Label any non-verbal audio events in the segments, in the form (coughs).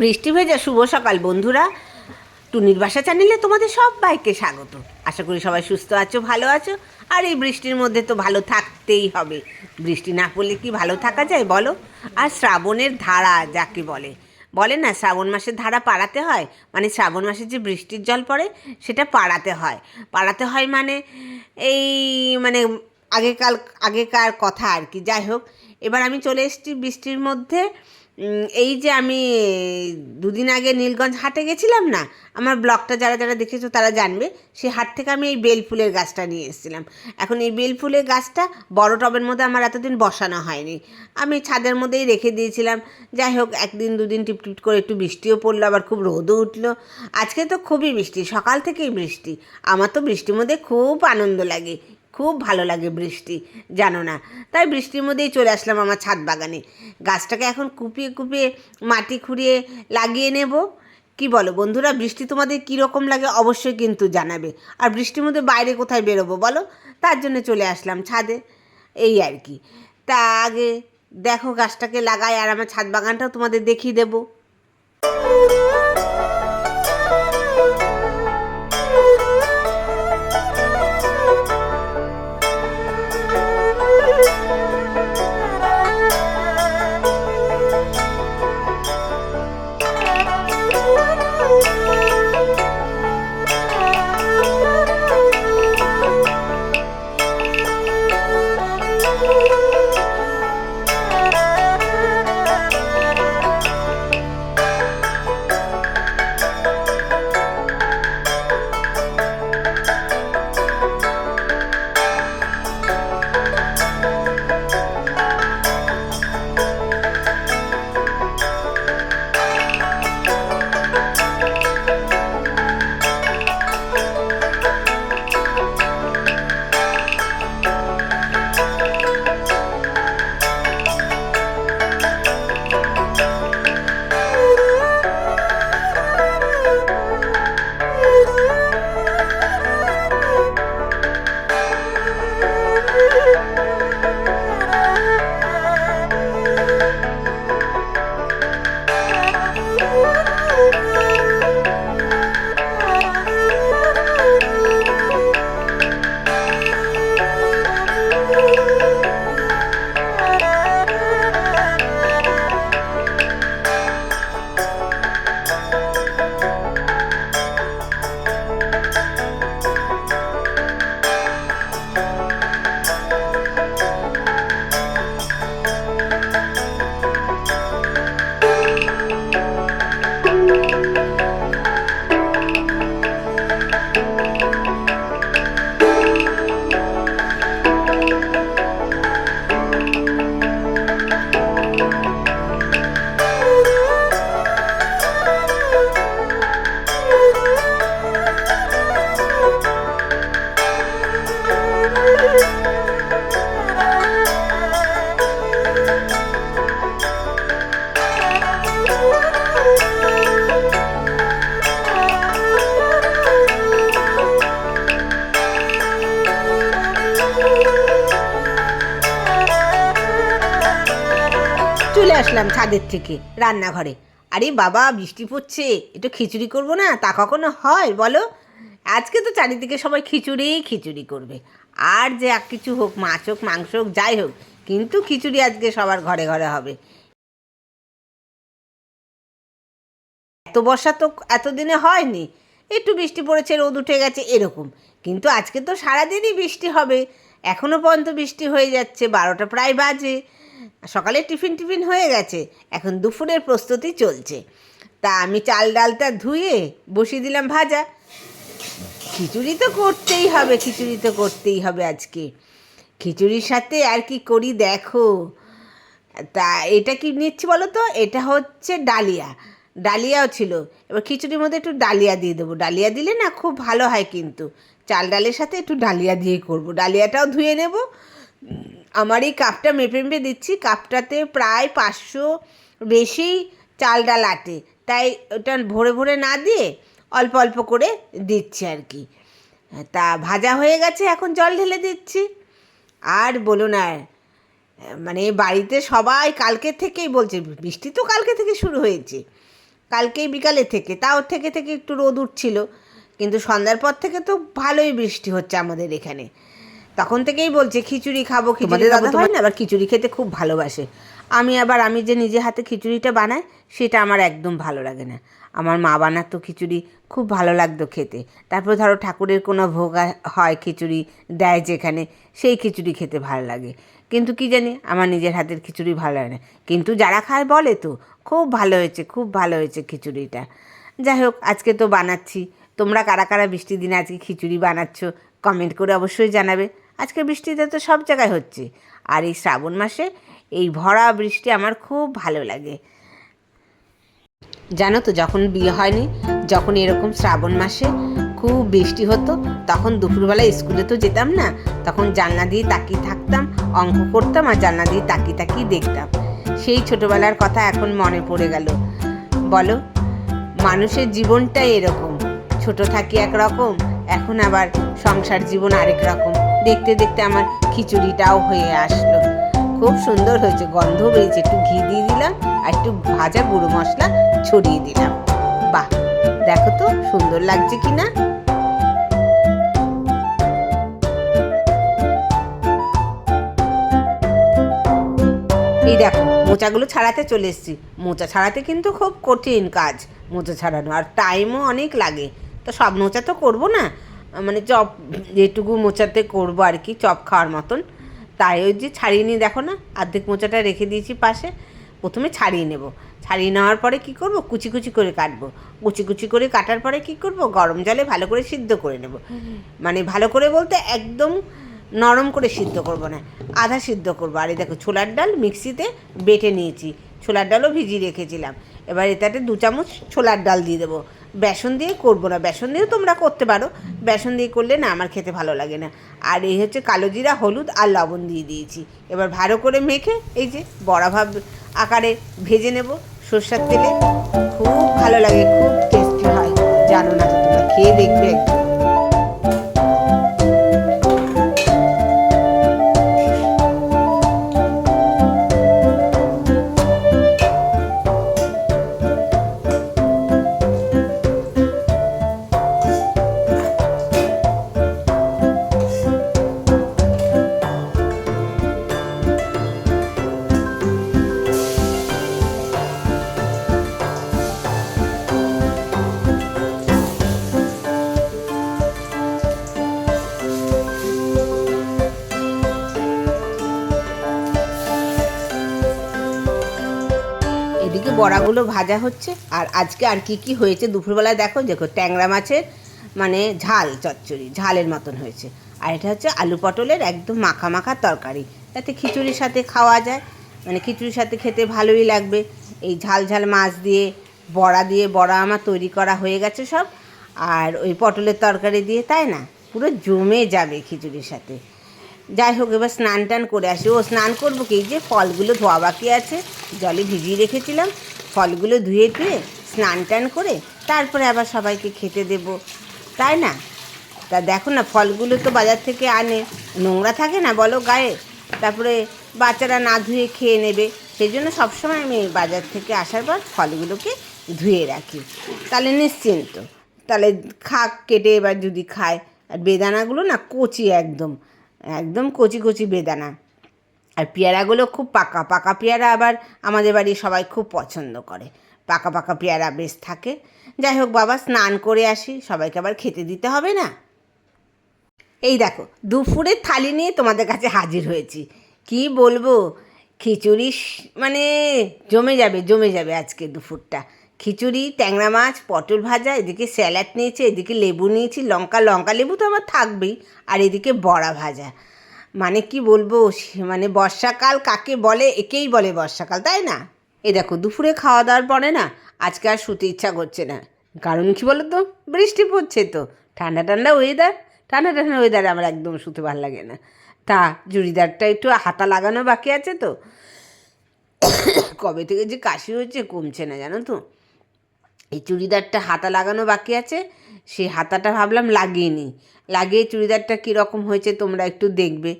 বৃষ্টি ভেজা, শুভ সকাল বন্ধুরা। টুনির বাসা চ্যানেলে তোমাদের সবাইকে স্বাগত। আশা করি সবাই সুস্থ আছো, ভালো আছো, আর এই বৃষ্টির মধ্যে তো ভালো থাকতেই হবে। বৃষ্টি না পড়লে কি ভালো থাকা যায় বলো? আর শ্রাবণের ধারা যাকে বলে। বলে না, শ্রাবণ মাসের ধারা পাড়াতে হয়? মানে শ্রাবণ মাসে যে বৃষ্টির জল পড়ে, সেটা পাড়াতে হয়। পাড়াতে হয় মানে এই মানে আগেকাল, আগেকার কথা আর কি। যাই হোক, এবার আমি চলে এসেছি বৃষ্টির মধ্যে। এই যে আমি দুদিন আগে নীলগঞ্জ হাটে গেছিলাম না, আমার ব্লগটা যারা যারা দেখেছ তারা জানবে সেই হাট থেকে আমি এই বেল ফুলের গাছটা নিয়ে এসেছিলাম। এখন এই বেল ফুলের গাছটা বড় টবের মধ্যে আমার এতদিন বসানো হয়নি। আমি ছাদের মধ্যেই রেখে দিয়েছিলাম। যাই হোক, একদিন দুদিন টিপ টিপ করে একটু বৃষ্টিও পড়ল, আবার খুব রোদও উঠল। আজকে তো খুবই বৃষ্টি, সকাল থেকেই বৃষ্টি। আমার তো বৃষ্টির মধ্যে খুব আনন্দ লাগে। খুব ভালো লাগে বৃষ্টি, জানো না? তাই বৃষ্টির মধ্যেই চলে আসলাম আমার ছাদ বাগানে। গাছটাকে এখন কুপিয়ে কুপিয়ে মাটি খুঁড়িয়ে লাগিয়ে নেব। কি বলো বন্ধুরা, বৃষ্টি তোমাদের কী রকম লাগে অবশ্যই কিন্তু জানাবে। আর বৃষ্টির মধ্যে বাইরে কোথায় বেরোবো বলো? তার জন্য চলে আসলাম ছাদে। এই আর কি। তা আগে দেখো গাছটাকে লাগাই আর আমার ছাদ বাগানটাও তোমাদের দেখিয়ে দেবো। আসলাম ছাদের থেকে, রান্নাঘরে। আরে বাবা, বৃষ্টি পড়ছে, একটু খিচুড়ি করব না? তা কখনো হয়? বলো। আজকে তো চারিদিকে সবাই খিচুড়িই খিচুড়ি করবে। আর যে এক কিছু হোক, মাছ হোক, মাংস হোক, যাই হোক, কিন্তু খিচুড়ি আজকে সবার ঘরে ঘরে হবে। এত বর্ষা তো এতদিনে হয়নি। একটু বৃষ্টি পড়েছে, রোদ উঠে গেছে, এরকম। কিন্তু আজকে তো সারাদিনই বৃষ্টি হবে। এখনও পর্যন্ত বৃষ্টি হয়ে যাচ্ছে, বারোটা প্রায় বাজে। সকালে টিফিন টিফিন হয়ে গেছে, এখন দুপুরের প্রস্তুতি চলছে। তা আমি চাল ডালটা ধুয়ে বসিয়ে দিলাম ভাজা। খিচুড়ি তো করতেই হবে, খিচুড়ি তো করতেই হবে আজকে। খিচুড়ির সাথে আর কি করি দেখো। তা এটা কি নিচ্ছি বলো তো? এটা হচ্ছে ডালিয়া। ডালিয়াও ছিল। এবার খিচুড়ির মধ্যে একটু ডালিয়া দিয়ে দেবো। ডালিয়া দিলে না খুব ভালো হয় কিন্তু। চাল ডালের সাথে একটু ডালিয়া দিয়ে করব। ডালিয়াটাও ধুয়ে নেব। আমার এই কাপটা মেপে মেপে দিচ্ছি। কাপটাতে প্রায় পাঁচশো বেশি চাল ডাল আটে। তাই ওটা ভরে ভরে না দিয়ে অল্প অল্প করে দিচ্ছি আর কি। তা ভাজা হয়ে গেছে, এখন জল ঢেলে দিচ্ছি। আর বলো না মানে বাড়িতে সবাই কালকে থেকেই বলছে, বৃষ্টি তো কালকে থেকে শুরু হয়েছে। কালকেই বিকালে থেকে, তাও থেকে থেকে একটু রোদ উঠছিল। কিন্তু সন্ধ্যার পর থেকে তো ভালোই বৃষ্টি হচ্ছে আমাদের এখানে। তখন থেকেই বলছে খিচুড়ি খাব খিচুড়ি দাদা হয় না আবার খিচুড়ি খেতে খুব ভালোবাসে। আমি আবার আমি যে নিজে হাতে খিচুড়িটা বানাই সেটা আমার একদম ভালো লাগে না। আমার মা বানাতো খিচুড়ি খুব ভালো লাগতো খেতে। তারপর ধরো ঠাকুরের কোনো ভোগ হয় খিচুড়ি দেয় যেখানে সেই খিচুড়ি খেতে ভালো লাগে। কিন্তু কি জানি আমার নিজের হাতের খিচুড়ি ভালো লাগে না। কিন্তু যারা খায় বলে তো খুব ভালো হয়েছে খুব ভালো হয়েছে খিচুড়িটা। যাই হোক আজকে তো বানাচ্ছি। তোমরা কারা কারা বৃষ্টির দিনে আজকে খিচুড়ি বানাচ্ছ কমেন্ট করে অবশ্যই জানাবে। আজকে বৃষ্টিতে তো সব জায়গায় হচ্ছে। আর এই শ্রাবণ মাসে এই ভরা বৃষ্টি আমার খুব ভালো লাগে। জানো তো যখন বিয়ে হয়নি, যখন এরকম শ্রাবণ মাসে খুব বৃষ্টি হতো, তখন দুপুরবেলা স্কুলে তো যেতাম না, তখন জানলা দিয়ে তাকিয়ে থাকতাম, অঙ্ক করতাম আর জানলা দিয়ে তাকিয়ে তাকিয়ে দেখতাম। সেই ছোটবেলার কথা এখন মনে পড়ে গেল। বলো, মানুষের জীবনটাই এরকম, ছোট থাকি একরকম, এখন আবার সংসার জীবন আরেক রকম। দেখতে দেখতে আমার খিচুড়িটাও হয়ে আসলো। খুব সুন্দর হয়েছে গন্ধ বেরিয়েছে। একটু ঘি দিয়ে দিলাম আর একটু ভাজা গুঁড়ো মশলা ছড়িয়ে দিলাম। বাহ, দেখো তো সুন্দর লাগছে কি না? এই দেখো, মোচাগুলো ছাড়াতে চলে এসেছি। মোচা ছাড়াতে কিন্তু খুব কঠিন কাজ, মোচা ছাড়ানো। আর টাইমও অনেক লাগে। তো সব মোচা তো করব না? মানে চপ যেটুকু মোচাতে করব আর কি, চপ খাওয়ার মতন। তাই ওই যে ছাড়িয়ে নিয়ে দেখো না, অর্ধেক মোচাটা রেখে দিয়েছি পাশে। প্রথমে ছাড়িয়ে নেব। ছাড়িয়ে নেওয়ার পরে কি করব? কুচি কুচি করে কাটবো। কুচি কুচি করে কাটার পরে কি করব? গরম জলে ভালো করে সিদ্ধ করে নেব। মানে ভালো করে বলতে একদম নরম করে সিদ্ধ করব না, আধা সিদ্ধ করব। আর এই দেখো ছোলার ডাল মিক্সিতে বেটে নিয়েছি। ছোলার ডালও ভিজিয়ে রেখেছিলাম। এবার এটাতে দু চামচ ছোলার ডাল দিয়ে দেবো। বেসন দিয়ে করব না, বেসন দিয়েও তোমরা করতে পারো। বেসন দিয়ে করলে না আমার খেতে ভালো লাগে না। আর এই হচ্ছে কালো জিরা, হলুদ আর লবণ দিয়ে দিয়েছি। এবার ভালো করে মেখে এই যে বড়া ভাব আকারে ভেজে নেব। সর্ষার তেলে। খুব ভালো লাগে, খুব টেস্টি হয়। জানো না তোমরা, খেয়ে দেখবে বড়াগুলো ভাজা হচ্ছে। আর আজকে আর কি কি হয়েছে দুপুরবেলায় দেখো দেখো ট্যাংরা মাছের মানে ঝাল, চচ্চড়ি, ঝালের মতন হয়েছে। আর এটা হচ্ছে আলু পটলের একদম মাখা মাখা তরকারি। তাতে খিচুড়ির সাথে খাওয়া যায়। মানে খিচুড়ির সাথে খেতে ভালোই লাগবে। এই ঝাল ঝাল মাছ দিয়ে, বড়া দিয়ে, বড়া আমার তৈরি করা হয়ে গেছে সব। আর ওই পটলের তরকারি দিয়ে, তাই না? পুরো জমে যাবে খিচুড়ির সাথে। যাই হোক, এবার স্নান টান করে আসি। ও স্নান করব কি? যে ফলগুলো ধোয়া বাকি আছে, জলে ভিজিয়ে রেখেছিলাম। ফলগুলো ধুয়ে ধুয়ে স্নান টান করে তারপরে আবার সবাইকে খেতে দেব। তাই না? তা দেখো না, ফলগুলো তো বাজার থেকে আনে। নোংরা থাকে না বলো গায়ে? তারপরে বাচ্চারা না ধুয়ে খেয়ে নেবে। সেই জন্য সবসময় আমি বাজার থেকে আসার পর ফলগুলোকে ধুয়ে রাখি। তাহলে নিশ্চিন্ত। তাহলে খাক কেটে এবার যদি খায়। আর বেদানাগুলো না কচি একদম। একদম কচি কচি বেদানা। আর পেয়ারাগুলো খুব পাকা পাকা পেয়ারা আবার আমাদের বাড়ির সবাই খুব পছন্দ করে। পাকা পাকা পেয়ারা বেশ থাকে। যাই হোক বাবা, স্নান করে আসি, সবাইকে আবার খেতে দিতে হবে না? এই দেখো দুপুরের থালি নিয়ে তোমাদের কাছে হাজির হয়েছি। কি বলব? খিচুড়ি মানে জমে যাবে জমে যাবে আজকে দুপুরটা। খিচুড়ি, ট্যাংরা মাছ, পটল ভাজা, এদিকে স্যালাড নিয়েছি, এদিকে লেবু নিয়েছি, লঙ্কা লঙ্কা লেবু তো আমার থাকবেই, আর এদিকে বড়া ভাজা। মানে কি বলব মানে বর্ষাকাল কাকে বলে, একেই বলে বর্ষাকাল, তাই না? এ দেখো, দুপুরে খাওয়া দাওয়ার পরে না, আজকে আর শুতে ইচ্ছা করছে না। কারণ কি বলো তো বৃষ্টি পড়ছে তো, ঠান্ডা ঠান্ডা ওয়েদার ঠান্ডা ঠান্ডা ওয়েদারে আমার একদম শুতে ভালো লাগে না। তা, চুড়িদারটা একটু হাতা লাগানো বাকি আছে তো। (coughs) কবে থেকে যে কাশি হচ্ছে কমছে না, জানো তো? এই চুড়িদারটা হাতা লাগানো বাকি আছে। সেই হাতাটা ভাবলাম লাগিয়ে নিই। লাগিয়ে চুড়িদারটা কীরকম হয়েছে তোমরা একটু দেখবে।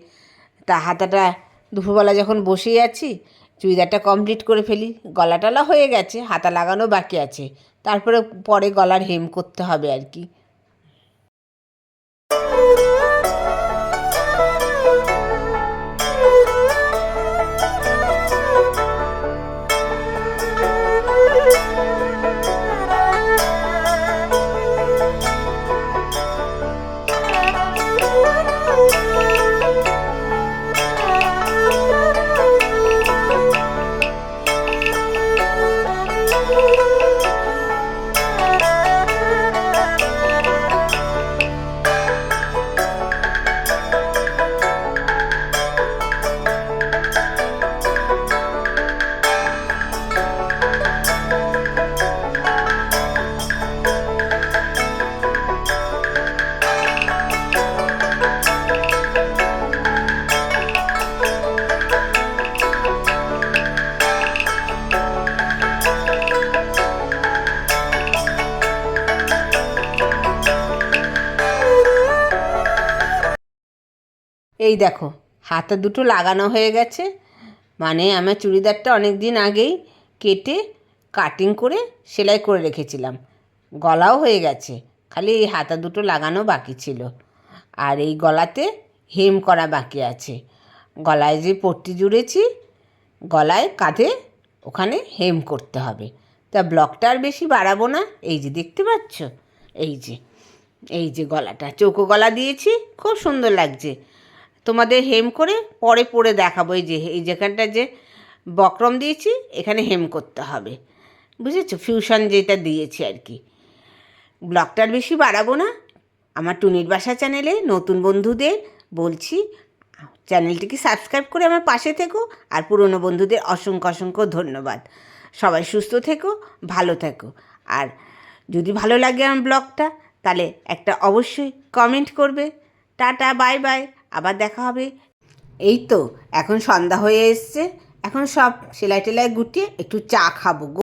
তা হাতাটা দুপুরবেলা যখন বসেই আছি, চুড়িদারটা কমপ্লিট করে ফেলি। গলাটালা হয়ে গেছে, হাতা লাগানো বাকি আছে। তারপরে পরে গলার হেম করতে হবে আর কি। এই দেখো, হাতে দুটো লাগানো হয়ে গেছে। মানে আমার চুড়িদারটা অনেক দিন আগেই কেটে কাটিং করে সেলাই করে রেখেছিলাম। গলাও হয়ে গেছে, খালি এই হাতা দুটো লাগানো বাকি ছিল। আর এই গলাতে হেম করা বাকি আছে। গলায় যে পট্টি জুড়েছি, গলায় কাঁধে ওখানে হেম করতে হবে। তা ব্লকটা আর বেশি বাড়াবো না, এই যে দেখতে পাচ্ছ? এই যে এই যে গলাটা, চৌকো গলা দিয়েছি, খুব সুন্দর লাগছে। তোমাদের হেম করে পরে পরে দেখাবো। এই যে, এই যেখানটা যে বক্রম দিয়েছি, এখানে হেম করতে হবে। বুঝেছ? ফিউশন যেটা দিয়েছি আর কি। ব্লগটার বেশি বাড়াবো না। আমার টুনির বাসা চ্যানেলে নতুন বন্ধুদের বলছি, চ্যানেলটিকে সাবস্ক্রাইব করে আমার পাশে থেকো, আর পুরনো বন্ধুদের অসংখ্য অসংখ্য ধন্যবাদ। সবাই সুস্থ থেকো, ভালো থেকো। আর যদি ভালো লাগে আমার ব্লগটা, তাহলে একটা অবশ্যই কমেন্ট করবে। টাটা বাই বাই আবার দেখা হবে। এই তো, এখন সন্ধ্যা হয়ে এসছে। এখন সব সেলাই টেলাই গুটিয়ে একটু চা খাব